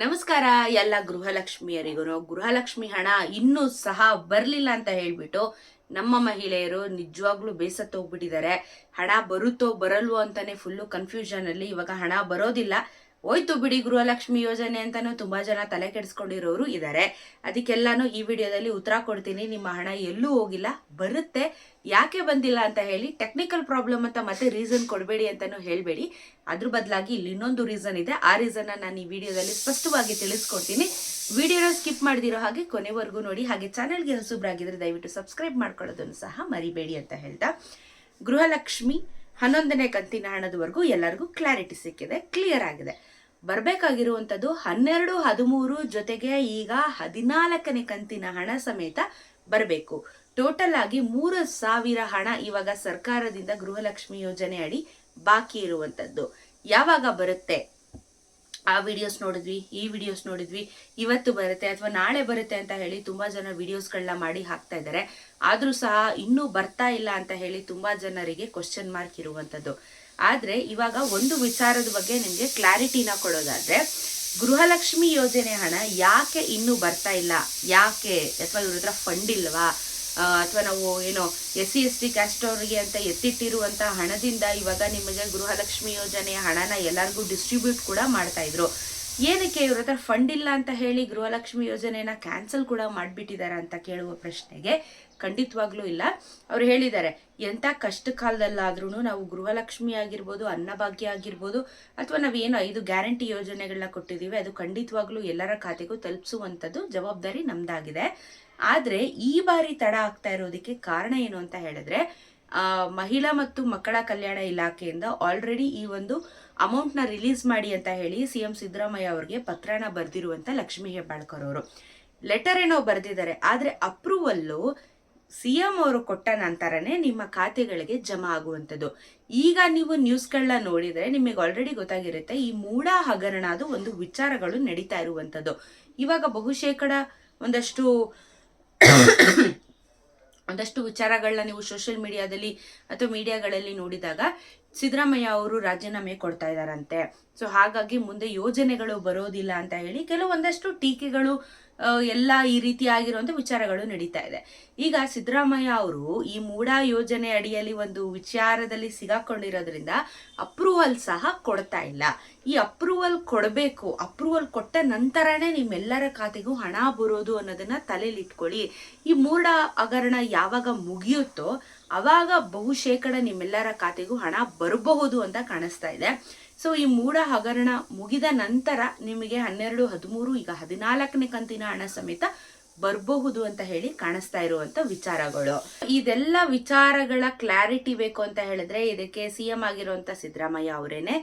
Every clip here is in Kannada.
ನಮಸ್ಕಾರ, ಎಲ್ಲ ಗೃಹಲಕ್ಷ್ಮಿಯರಿಗೂ ಗೃಹಲಕ್ಷ್ಮಿ ಹಣ ಇನ್ನೂ ಸಹ ಬರಲಿಲ್ಲ ಅಂತ ಹೇಳ್ಬಿಟ್ಟು ನಮ್ಮ ಮಹಿಳೆಯರು ನಿಜವಾಗ್ಲೂ ಬೇಸತ್ತೋಗ್ಬಿಟ್ಟಿದ್ದಾರೆ ಹಣ ಬರುತ್ತೋ ಬರಲ್ವೋ ಅಂತಾನೆ ಫುಲ್ಲು ಕನ್ಫ್ಯೂಷನ್ ಅಲ್ಲಿ ಇವಾಗ ಹಣ ಬರೋದಿಲ್ಲ. ಹೋಯ್ತು ಬಿಡಿ ಗೃಹಲಕ್ಷ್ಮಿ ಯೋಜನೆ ಅಂತಾನು ತುಂಬಾ ಜನ ತಲೆ ಕೆಡಿಸ್ಕೊಂಡಿರೋರು ಇದ್ದಾರೆ ಅದಕ್ಕೆಲ್ಲಾನು ಈ ವಿಡಿಯೋದಲ್ಲಿ ಉತ್ತರ ಕೊಡ್ತೀನಿ. ನಿಮ್ಮ ಹಣ ಎಲ್ಲೂ ಹೋಗಿಲ್ಲ, ಬರುತ್ತೆ. ಯಾಕೆ ಬಂದಿಲ್ಲ ಅಂತ ಹೇಳಿ ಟೆಕ್ನಿಕಲ್ ಪ್ರಾಬ್ಲಮ್ ಅಂತ ಮತ್ತೆ ರೀಸನ್ ಕೊಡಬೇಡಿ ಅಂತಾನು ಹೇಳಬೇಡಿ. ಅದ್ರ ಬದಲಾಗಿ ಇಲ್ಲಿ ಇನ್ನೊಂದು ರೀಸನ್ ಇದೆ. ಆ ರೀಸನ್ ನಾನು ಈ ವಿಡಿಯೋದಲ್ಲಿ ಸ್ಪಷ್ಟವಾಗಿ ತಿಳಿಸ್ಕೊಡ್ತೀನಿ. ವಿಡಿಯೋನ ಸ್ಕಿಪ್ ಮಾಡಿದಿರೋ ಹಾಗೆ ಕೊನೆವರೆಗೂ ನೋಡಿ. ಹಾಗೆ ಚಾನೆಲ್ಗೆ ಹೊಸಬ್ರಾಗಿದ್ರೆ ದಯವಿಟ್ಟು ಸಬ್ಸ್ಕ್ರೈಬ್ ಮಾಡ್ಕೊಳ್ಳೋದನ್ನು ಸಹ ಮರಿಬೇಡಿ ಅಂತ ಹೇಳ್ತಾ. ಗೃಹಲಕ್ಷ್ಮಿ ಹನ್ನೊಂದನೇ ಕಂತಿನ ಹಣದವರೆಗೂ ಎಲ್ಲರಿಗೂ ಕ್ಲಾರಿಟಿ ಸಿಕ್ಕಿದೆ ಕ್ಲಿಯರ್ ಆಗಿದೆ. ಬರಬೇಕಾಗಿರುವಂಥದ್ದು ಹನ್ನೆರಡು, ಹದಿಮೂರು ಜೊತೆಗೆ ಈಗ ಹದಿನಾಲ್ಕನೇ ಕಂತಿನ ಹಣ ಸಮೇತ ಬರಬೇಕು. ಟೋಟಲ್ ಆಗಿ ಮೂರು ಸಾವಿರ ಹಣ ಇವಾಗ ಸರ್ಕಾರದಿಂದ ಗೃಹಲಕ್ಷ್ಮಿ ಯೋಜನೆ ಅಡಿ ಬಾಕಿ ಇರುವಂತದ್ದು ಯಾವಾಗ ಬರುತ್ತೆ? ಆ ವಿಡಿಯೋಸ್ ನೋಡಿದ್ವಿ, ಈ ವಿಡಿಯೋಸ್ ನೋಡಿದ್ವಿ, ಇವತ್ತು ಬರುತ್ತೆ ಅಥವಾ ನಾಳೆ ಬರುತ್ತೆ ಅಂತ ಹೇಳಿ ತುಂಬಾ ಜನ ವಿಡಿಯೋಸ್ಗಳನ್ನ ಮಾಡಿ ಹಾಕ್ತಾ ಇದ್ದಾರೆ. ಆದರೂ ಸಹ ಇನ್ನೂ ಬರ್ತಾ ಇಲ್ಲ ಅಂತ ಹೇಳಿ ತುಂಬಾ ಜನರಿಗೆ ಕ್ವಶನ್ ಮಾರ್ಕ್ ಇರುವಂತದ್ದು. ಆದ್ರೆ ಇವಾಗ ಒಂದು ವಿಚಾರದ ಬಗ್ಗೆ ನಿಮಗೆ ಕ್ಲಾರಿಟಿನ ಕೊಡೋದಾದ್ರೆ, ಗೃಹಲಕ್ಷ್ಮಿ ಯೋಜನೆ ಹಣ ಯಾಕೆ ಇನ್ನೂ ಬರ್ತಾ ಇಲ್ಲ? ಯಾಕೆ? ಅಥವಾ ಇವ್ರ ಹತ್ರ ಫಂಡ್ ಇಲ್ವಾ? ಅಥವಾ ನಾವು ಏನೋ S C, S T caste ಅವರಿಗೆ ಅಂತ ಎತ್ತಿಟ್ಟಿರುವಂಥ ಹಣದಿಂದ ಇವಾಗ ನಿಮಗೆ ಗೃಹಲಕ್ಷ್ಮಿ ಯೋಜನೆಯ ಹಣನ ಎಲ್ಲರಿಗೂ ಡಿಸ್ಟ್ರಿಬ್ಯೂಟ್ ಕೂಡ ಮಾಡ್ತಾ ಇದ್ರು. ಏನಕ್ಕೆ ಇವ್ರ ಹತ್ರ ಫಂಡ್ ಇಲ್ಲ ಅಂತ ಹೇಳಿ ಗೃಹಲಕ್ಷ್ಮಿ ಯೋಜನೆನ ಕ್ಯಾನ್ಸಲ್ ಕೂಡ ಮಾಡಿಬಿಟ್ಟಿದ್ದಾರೆ ಅಂತ ಕೇಳುವ ಪ್ರಶ್ನೆಗೆ ಖಂಡಿತವಾಗ್ಲೂ ಇಲ್ಲ. ಅವ್ರು ಹೇಳಿದ್ದಾರೆ, ಎಂಥ ಕಷ್ಟ ಕಾಲದಲ್ಲಾದ್ರೂ ನಾವು ಗೃಹಲಕ್ಷ್ಮಿ ಆಗಿರ್ಬೋದು, ಅನ್ನಭಾಗ್ಯ ಆಗಿರ್ಬೋದು, ಅಥವಾ ನಾವೇನು ಐದು ಗ್ಯಾರಂಟಿ ಯೋಜನೆಗಳನ್ನ ಕೊಟ್ಟಿದ್ದೀವಿ ಅದು ಖಂಡಿತವಾಗ್ಲೂ ಎಲ್ಲರ ಖಾತೆಗೂ ತಲುಪಿಸುವಂಥದ್ದು ಜವಾಬ್ದಾರಿ ನಮ್ದಾಗಿದೆ. ಆದ್ರೆ ಈ ಬಾರಿ ತಡ ಆಗ್ತಾ ಇರೋದಕ್ಕೆ ಕಾರಣ ಏನು ಅಂತ ಹೇಳಿದ್ರೆ ಮಹಿಳಾ ಮತ್ತು ಮಕ್ಕಳ ಕಲ್ಯಾಣ ಇಲಾಖೆಯಿಂದ ಆಲ್ರೆಡಿ ಈ ಒಂದು ಅಮೌಂಟ್ನ ರಿಲೀಸ್ ಮಾಡಿ ಅಂತ ಹೇಳಿ ಸಿಎಂ ಸಿದ್ದರಾಮಯ್ಯ ಅವರಿಗೆ ಪತ್ರನ ಬರೆದಿರುವಂಥ ಲಕ್ಷ್ಮೀ ಹೆಬ್ಬಾಳ್ಕರ್ ಅವರು. ಲೆಟರ್ ಏನೋ ಬರೆದಿದ್ದಾರೆ, ಆದರೆ ಅಪ್ರೂವಲ್ಲು ಸಿಎಂ ಅವರು ಕೊಟ್ಟ ನಂತರನೇ ನಿಮ್ಮ ಖಾತೆಗಳಿಗೆ ಜಮಾ ಆಗುವಂಥದ್ದು. ಈಗ ನೀವು ನ್ಯೂಸ್ಗಳನ್ನ ನೋಡಿದರೆ ನಿಮಗೆ ಆಲ್ರೆಡಿ ಗೊತ್ತಾಗಿರುತ್ತೆ, ಈ ಮೂಡ ಹಗರಣ ಅದು ಒಂದು ವಿಚಾರಗಳು ನಡೀತಾ ಇರುವಂಥದ್ದು. ಇವಾಗ ಬಹುಶೇಕಡ ಒಂದಷ್ಟು ಒಂದಷ್ಟು ವಿಚಾರಗಳನ್ನ ನೀವು ಸೋಷಿಯಲ್ ಮೀಡಿಯಾದಲ್ಲಿ ಅಥವಾ ಮೀಡಿಯಾಗಳಲ್ಲಿ ನೋಡಿದಾಗ ಸಿದ್ದರಾಮಯ್ಯ ಅವರು ರಾಜೀನಾಮೆ ಕೊಡ್ತಾ ಇದ್ದಾರಂತೆ. ಸೊ ಹಾಗಾಗಿ ಮುಂದೆ ಯೋಜನೆಗಳು ಬರೋದಿಲ್ಲ ಅಂತ ಹೇಳಿ ಕೆಲವೊಂದಷ್ಟು ಟೀಕೆಗಳು ಎಲ್ಲ ಈ ರೀತಿ ಆಗಿರುವಂತ ವಿಚಾರಗಳು ನಡೀತಾ ಇದೆ. ಈಗ ಸಿದ್ದರಾಮಯ್ಯ ಅವರು ಈ ಮೂಡಾ ಯೋಜನೆ ಅಡಿಯಲ್ಲಿ ಒಂದು ವಿಚಾರದಲ್ಲಿ ಸಿಗಾಕೊಂಡಿರೋದ್ರಿಂದ ಅಪ್ರೂವಲ್ ಸಹ ಕೊಡ್ತಾ ಇಲ್ಲ. ಈ ಅಪ್ರೂವಲ್ ಕೊಡಬೇಕು ಅಪ್ರೂವಲ್ ಕೊಟ್ಟ ನಂತರನೇ ನಿಮ್ಮೆಲ್ಲರ ಖಾತೆಗೂ ಹಣ ಬರೋದು ಅನ್ನೋದನ್ನ ತಲೆಯಲ್ಲಿ ಇಟ್ಕೊಳ್ಳಿ ಈ ಮೂಡಾ ಹಗರಣ ಯಾವಾಗ ಮುಗಿಯುತ್ತೋ ಅವಾಗ ಬಹುಶೇಕಡ ನಿಮ್ಮೆಲ್ಲರ ಖಾತೆಗೂ ಹಣ ಬರಬಹುದು ಅಂತ ಕಾಣಿಸ್ತಾ ಇದೆ. ಸೊ ಈ ಮೂಡ ಹಗರಣ ಮುಗಿದ ನಂತರ ನಿಮಗೆ ಹನ್ನೆರಡು, ಹದಿಮೂರು, ಈಗ ಹದಿನಾಲ್ಕನೇ ಕಂತಿನ ಹಣ ಸಮೇತ ಬರಬಹುದು ಅಂತ ಹೇಳಿ ಕಾಣಿಸ್ತಾ ಇರುವಂತ ವಿಚಾರಗಳು. ಇದೆಲ್ಲ ವಿಚಾರಗಳ ಕ್ಲಾರಿಟಿ ಬೇಕು ಅಂತ ಹೇಳಿದ್ರೆ ಇದಕ್ಕೆ ಸಿ ಎಂ ಆಗಿರುವಂತ ಸಿದ್ದರಾಮಯ್ಯ ಅವರೇನೆ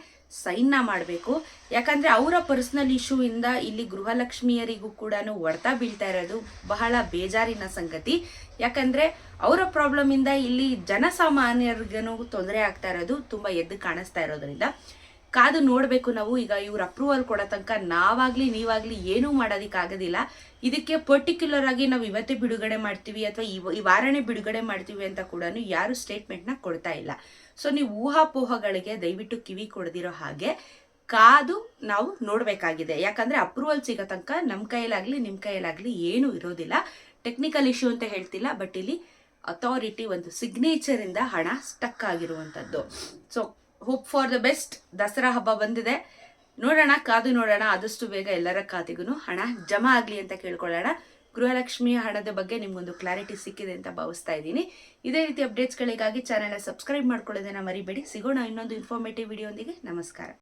ಸೈನ್ ಮಾಡಬೇಕು. ಯಾಕಂದ್ರೆ ಅವರ ಪರ್ಸನಲ್ ಇಶ್ಯೂ ಇಂದ ಇಲ್ಲಿ ಗೃಹಲಕ್ಷ್ಮಿಯರಿಗೂ ಕೂಡ ಹೊಡೆತ ಬೀಳ್ತಾ ಇರೋದು ಬಹಳ ಬೇಜಾರಿನ ಸಂಗತಿ. ಯಾಕಂದ್ರೆ ಅವರ ಪ್ರಾಬ್ಲಮ್ ಇಂದ ಇಲ್ಲಿ ಜನಸಾಮಾನ್ಯರಿಗೂ ತೊಂದರೆ ಆಗ್ತಾ ಇರೋದು ತುಂಬಾ ಎದ್ದು ಕಾಣಿಸ್ತಾ ಇರೋದ್ರಿಂದ. ಕಾದು ನೋಡಬೇಕು ನಾವು. ಈಗ ಇವ್ರ ಅಪ್ರೂವಲ್ ಕೊಡೋ ತನಕ ನಾವಾಗ್ಲಿ, ನೀವಾಗ್ಲಿ ಏನೂ ಮಾಡೋದಿಕ್ಕಾಗೋದಿಲ್ಲ. ಇದಕ್ಕೆ ಪರ್ಟಿಕ್ಯುಲರ್ ಆಗಿ ನಾವು ಇವತ್ತೇ ಬಿಡುಗಡೆ ಮಾಡ್ತೀವಿ ಅಥವಾ ಈ ವಾರನೇ ಬಿಡುಗಡೆ ಮಾಡ್ತೀವಿ ಅಂತ ಕೂಡ ಯಾರು ಸ್ಟೇಟ್ಮೆಂಟ್ನ ಕೊಡ್ತಾ ಇಲ್ಲ. ಸೊ ನೀವು ಊಹಾಪೋಹಗಳಿಗೆ ದಯವಿಟ್ಟು ಕಿವಿ ಕೊಡದಿರೋ ಹಾಗೆ ಕಾದು ನಾವು ನೋಡಬೇಕಾಗಿದೆ. ಯಾಕಂದ್ರೆ ಅಪ್ರೂವಲ್ ಸಿಗೋ ತನಕ ನಮ್ಮ ಕೈಯಲ್ಲಾಗಲಿ ನಿಮ್ಮ ಕೈಯಲ್ಲಾಗ್ಲಿ ಏನೂ ಇರೋದಿಲ್ಲ. ಟೆಕ್ನಿಕಲ್ ಇಶ್ಯೂ ಅಂತ ಹೇಳ್ತಿಲ್ಲ ಬಟ್ ಇಲ್ಲಿ ಅಥಾರಿಟಿ ಒಂದು ಸಿಗ್ನೇಚರ್ ಇಂದ ಹಣ ಸ್ಟಕ್ ಆಗಿರುವಂತದ್ದು so hope for the best Dasara ಹಬ್ಬ ಬಂದಿದೆ. ನೋಡೋಣ, ಕಾದು ನೋಡೋಣ. ಆದಷ್ಟು ಬೇಗ ಎಲ್ಲರ ಖಾತೆಗೂ ಹಣ ಜಮಾ ಆಗಲಿ ಅಂತ ಕೇಳ್ಕೊಳ್ಳೋಣ. ಗೃಹಲಕ್ಷ್ಮಿ ಹಣದ ಬಗ್ಗೆ ನಿಮಗೊಂದು ಕ್ಲಾರಿಟಿ ಸಿಕ್ಕಿದೆ ಅಂತ ಭಾವಿಸ್ತಾ ಇದ್ದೀನಿ. ಇದೇ ರೀತಿ ಅಪ್ಡೇಟ್ಸ್ಗಳಿಗಾಗಿ ಚಾನೆಲ್ನ ಸಬ್ಸ್ಕ್ರೈಬ್ ಮಾಡ್ಕೊಳ್ಳೋದನ್ನು ಮರಿಬೇಡಿ. ಸಿಗೋಣ ಇನ್ನೊಂದು ಇನ್ಫಾರ್ಮೇಟಿವ್ ವಿಡಿಯೋಂದಿಗೆ ನಮಸ್ಕಾರ.